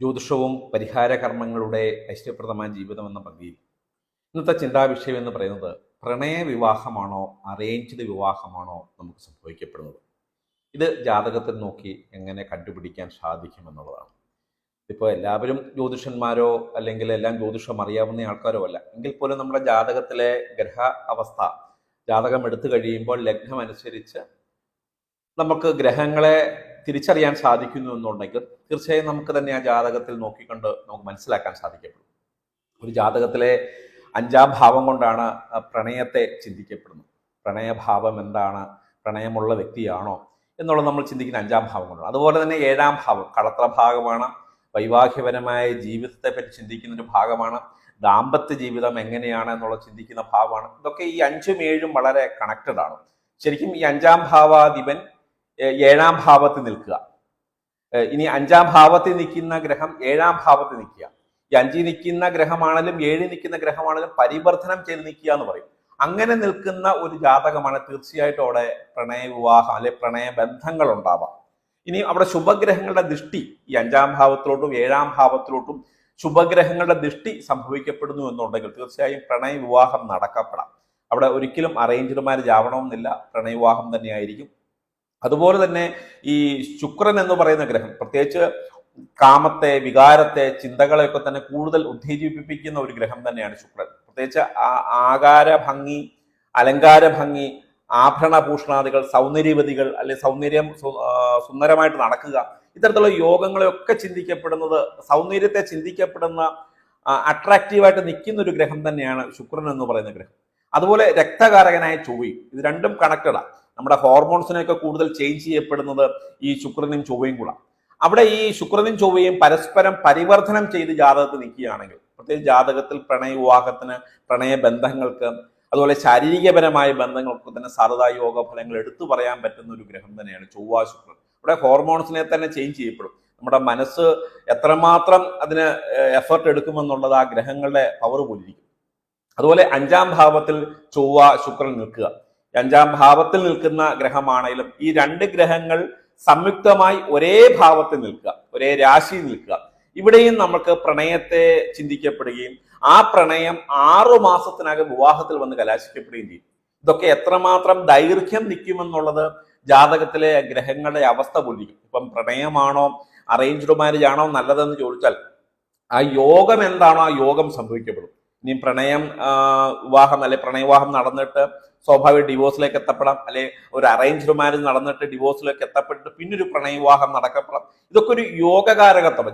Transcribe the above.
ജ്യോതിഷവും പരിഹാര കർമ്മങ്ങളുടെ ഐശ്വര്യപ്രദമായ ജീവിതം എന്ന പങ്കിൽ ഇന്നത്തെ ചിന്താവിഷയം എന്ന് പറയുന്നത് പ്രണയ വിവാഹമാണോ അറേഞ്ച്ഡ് വിവാഹമാണോ നമുക്ക് സംഭവിക്കപ്പെടുന്നത്? ഇത് ജാതകത്തിൽ നോക്കി എങ്ങനെ കണ്ടുപിടിക്കാൻ സാധിക്കും എന്നുള്ളതാണ് ഇപ്പോൾ എല്ലാവരും ജ്യോതിഷന്മാരോ അല്ലെങ്കിൽ എല്ലാം ജ്യോതിഷം അറിയാവുന്ന ആൾക്കാരോ അല്ല. എങ്കിൽ പോലും നമ്മുടെ ജാതകത്തിലെ ഗ്രഹ അവസ്ഥ ജാതകം എടുത്തു കഴിയുമ്പോൾ ലഗ്നം അനുസരിച്ച് നമുക്ക് ഗ്രഹങ്ങളെ തിരിച്ചറിയാൻ സാധിക്കുന്നു എന്നുണ്ടെങ്കിൽ തീർച്ചയായും നമുക്ക് തന്നെ ആ ജാതകത്തിൽ നോക്കിക്കൊണ്ട് നമുക്ക് മനസ്സിലാക്കാൻ സാധിക്കപ്പെടും. ഒരു ജാതകത്തിലെ അഞ്ചാം ഭാവം കൊണ്ടാണ് പ്രണയത്തെ ചിന്തിക്കപ്പെടുന്നത്. പ്രണയഭാവം എന്താണ്? പ്രണയമുള്ള വ്യക്തിയാണോ? എന്നുള്ളത് നമ്മൾ ചിന്തിക്കുന്ന അഞ്ചാം ഭാവം കൊണ്ടാണ്. അതുപോലെ തന്നെ ഏഴാം ഭാവം കളത്ര ഭാഗമാണ് വൈവാഹികപരമായ ജീവിതത്തെ പറ്റി ചിന്തിക്കുന്ന ഒരു ഭാഗമാണ് ദാമ്പത്യ ജീവിതം എങ്ങനെയാണ് എന്നുള്ള ചിന്തിക്കുന്ന ഭാവമാണ് ഇതൊക്കെ ഈ അഞ്ചും ഏഴും വളരെ കണക്റ്റഡ് ആണ്. ശരിക്കും ഈ അഞ്ചാം ഭാവാധിപൻ ഏഴാം ഭാവത്ത് നിൽക്കുക. ഇനി അഞ്ചാം ഭാവത്തിൽ നിൽക്കുന്ന ഗ്രഹം ഏഴാം ഭാവത്ത് നിൽക്കുക. ഈ അഞ്ചിൽ നിൽക്കുന്ന ഗ്രഹമാണെങ്കിലും ഏഴിൽ നിൽക്കുന്ന ഗ്രഹമാണെങ്കിലും പരിവർത്തനം ചെയ്ത് നിൽക്കുക എന്ന് പറയും. അങ്ങനെ നിൽക്കുന്ന ഒരു ജാതകമാണ് തീർച്ചയായിട്ടും അവിടെ പ്രണയ വിവാഹം അല്ലെ പ്രണയ ബന്ധങ്ങൾ ഉണ്ടാവാം. ഇനി അവിടെ ശുഭഗ്രഹങ്ങളുടെ ദൃഷ്ടി ഈ അഞ്ചാം ഭാവത്തിലോട്ടും ഏഴാം ഭാവത്തിലോട്ടും ശുഭഗ്രഹങ്ങളുടെ ദൃഷ്ടി സംഭവിക്കപ്പെടുന്നു എന്നുണ്ടെങ്കിൽ തീർച്ചയായും പ്രണയ വിവാഹം നടക്കപ്പെടാം. അവിടെ ഒരിക്കലും അറേഞ്ച്ഡ് മാരേജ് ആവണമെന്നില്ല പ്രണയ വിവാഹം തന്നെയായിരിക്കും. അതുപോലെ തന്നെ ഈ ശുക്രൻ എന്ന് പറയുന്ന ഗ്രഹം പ്രത്യേകിച്ച് കാമത്തെ വികാരത്തെ ചിന്തകളെയൊക്കെ തന്നെ കൂടുതൽ ഉത്തേജിപ്പിക്കുന്ന ഒരു ഗ്രഹം തന്നെയാണ് ശുക്രൻ. പ്രത്യേകിച്ച് ആകാര ഭംഗി അലങ്കാര ഭംഗി ആഭരണഭൂഷണാദികൾ സൗന്ദര്യവതികൾ അല്ലെ സൗന്ദര്യം സുന്ദരമായിട്ട് നടക്കുക ഇത്തരത്തിലുള്ള യോഗങ്ങളെയൊക്കെ ചിന്തിക്കപ്പെടുന്നത് സൗന്ദര്യത്തെ ചിന്തിക്കപ്പെടുന്ന അട്രാക്റ്റീവായിട്ട് നിൽക്കുന്ന ഒരു ഗ്രഹം തന്നെയാണ് ശുക്രൻ എന്ന് പറയുന്ന ഗ്രഹം. അതുപോലെ രക്തകാരകനായ ചൊവ്വയും ഇത് രണ്ടും കണക്റ്റഡാണ് നമ്മുടെ ഹോർമോൺസിനെയൊക്കെ കൂടുതൽ ചേഞ്ച് ചെയ്യപ്പെടുന്നത് ഈ ശുക്രനും ചൊവ്വയും കൂടാണ് അവിടെ ഈ ശുക്രനും ചൊവ്വയും പരസ്പരം പരിവർത്തനം ചെയ്ത് ജാതകത്തിൽ നിൽക്കുകയാണെങ്കിൽ പ്രത്യേകിച്ച് ജാതകത്തിൽ പ്രണയ വിവാഹത്തിന് പ്രണയ ബന്ധങ്ങൾക്ക് അതുപോലെ ശാരീരികപരമായ ബന്ധങ്ങൾക്ക് തന്നെ സാധ്യതാ യോഗ ഫലങ്ങൾ എടുത്തു പറയാൻ പറ്റുന്ന ഒരു ഗ്രഹം തന്നെയാണ് ചൊവ്വ ശുക്രൻ. ഇവിടെ ഹോർമോൺസിനെ തന്നെ ചേഞ്ച് ചെയ്യപ്പെടും. നമ്മുടെ മനസ്സ് എത്രമാത്രം അതിന് എഫർട്ട് എടുക്കുമെന്നുള്ളത് ആ ഗ്രഹങ്ങളുടെ പവർ പോലിരിക്കും. അതുപോലെ അഞ്ചാം ഭാവത്തിൽ ചൊവ്വ ശുക്രൻ നിൽക്കുക. അഞ്ചാം ഭാവത്തിൽ നിൽക്കുന്ന ഗ്രഹമാണെങ്കിലും ഈ രണ്ട് ഗ്രഹങ്ങൾ സംയുക്തമായി ഒരേ ഭാവത്തിൽ നിൽക്കുക ഒരേ രാശിയിൽ നിൽക്കുക. ഇവിടെയും നമുക്ക് പ്രണയത്തെ ചിന്തിക്കപ്പെടുകയും ആ പ്രണയം ആറു മാസത്തിനകം വിവാഹത്തിൽ വന്ന് കലാശിക്കപ്പെടുകയും ചെയ്യും. ഇതൊക്കെ എത്രമാത്രം ദൈർഘ്യം നിൽക്കുമെന്നുള്ളത് ജാതകത്തിലെ ഗ്രഹങ്ങളുടെ അവസ്ഥ പൊലിക്കും ഇപ്പം പ്രണയമാണോ അറേഞ്ച്ഡ് മാരേജ് ആണോ നല്ലതെന്ന് ചോദിച്ചാൽ ആ യോഗം എന്താണോ ആ യോഗം സംഭവിക്കപ്പെടും. ഇനി പ്രണയം വിവാഹം അല്ലെ പ്രണയവിവാഹം നടന്നിട്ട് സ്വാഭാവിക ഡിവോഴ്സിലേക്ക് എത്തപ്പെടാം. അല്ലെ ഒരു അറേഞ്ച്ഡ് മാരേജ് നടന്നിട്ട് ഡിവോഴ്സിലേക്ക് എത്തപ്പെട്ടിട്ട് പിന്നൊരു പ്രണയവിവാഹം നടക്കപ്പെടാം. ഇതൊക്കെ ഒരു യോഗകാരകത്വം.